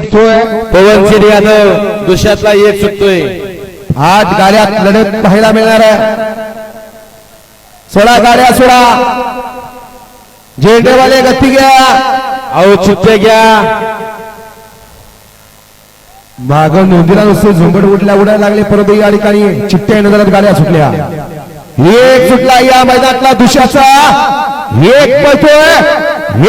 सुटतोय पवन शेठ यादव दुसऱ्यातला एक सुटतोय. आठ गाड्यात लढत पाहायला मिळणार आहे. सोळा गाड्या सोळा झेंडेवाले गती घ्या. अहो चित्ते घ्या. माग नोंदीला नुसते झुंबड उडल्या उडायला लागले परंतु या ठिकाणी चिठ्ठ्या नजरात गाड्या सुटल्या. एक सुटला या मैदानातला दुशाचा एक पळतोय.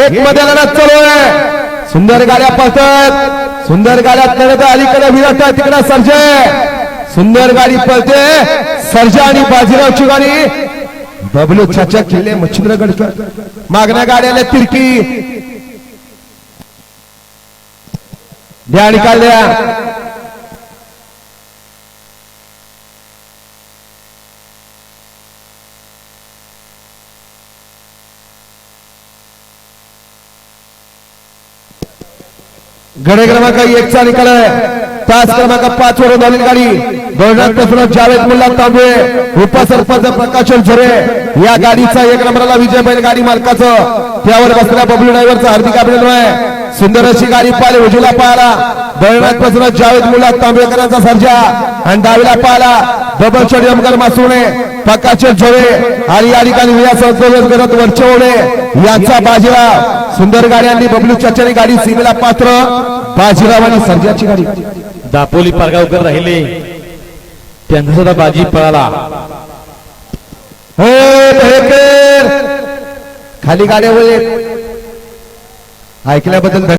एक मध्ये लढत चालू आहे. सुंदर गाड्या पळतात. सुंदर गाड्या लढत अलीकडे विराट तिकडे सर्जय सुंदर गाडी पळते. सर्जा आणि बाजीरावची गाडी बबलू चाचा किल्ले मच्छिंद्रगडकर मागण्या गाड्याला तिरकी. द्या निकाल गडे क्रमांक एकचा निकाल आहे. तास क्रमांक पाच वरून आलेली गाडी. गौरनाथ प्रसन्न जावेद मुल्ला तांबे उपसरपंच प्रकाश झरे. या गाडीचा एक नंबरला विजय बैल गाडी मालकाचं. त्यावर बसलेल्या बबलू ड्रायव्हरचं हार्दिक अभिनंदन आहे. सुंदर अशी गाडी पाहिली उजवीला पाहिला गौरनाथ प्रसन्न जावेद मुल्ला तांबेकरांचा सर्जा. आणि डावीला पाहिला डबल षडयंकर मासुणे प्रकाश झरे आणि या ठिकाणी करत वरचे ओढे. यांचा बाजीराव. सुंदर गाड्यांनी बबलू चाचानी गाडी सीमेला पात्र. बाजीराव आणि सर्जाची गाडी. दापोली पारगावकर राहिले. त्यांचा सुद्धा बाजी पळाला. हे खाली गाड्या ऐकल्याबद्दल